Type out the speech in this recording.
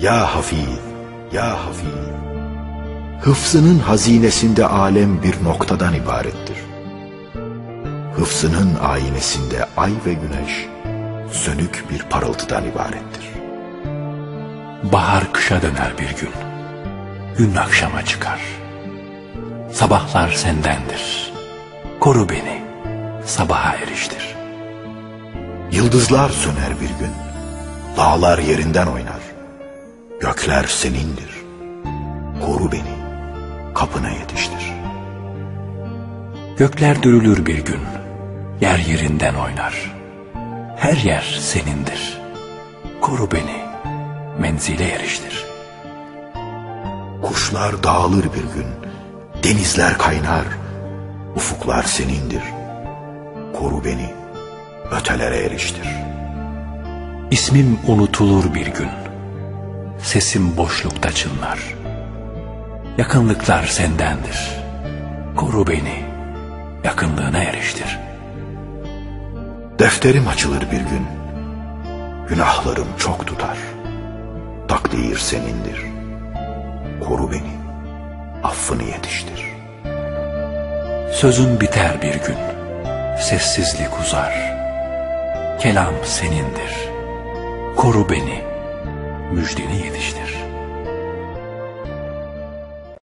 Ya Hafiz, ya Hafiz. Hıfzının hazinesinde alem bir noktadan ibarettir. Hıfzının aynesinde ay ve güneş sönük bir parıltıdan ibarettir. Bahar kışa döner bir gün. Gün akşama çıkar. Sabahlar sendendir. Koru beni. Sabaha eriştir. Yıldızlar söner bir gün. Dağlar yerinden oynar. Gökler senindir. Koru beni. Kapına yetiştir. Gökler dürülür bir gün. Yer yerinden oynar. Her yer senindir. Koru beni. Menzile eriştir. Kuşlar dağılır bir gün. Denizler kaynar. Ufuklar senindir. Koru beni. Ötelere eriştir. İsmim unutulur bir gün. Sesim boşlukta çınlar. Yakınlıklar sendendir. Koru beni. Yakınlığına eriştir. Defterim açılır bir gün. Günahlarım çok tutar. Takdir senindir. Koru beni. Affını yetiştir. Sözün biter bir gün. Sessizlik uzar. Kelam senindir. Koru beni. Müjdeni yetiştir.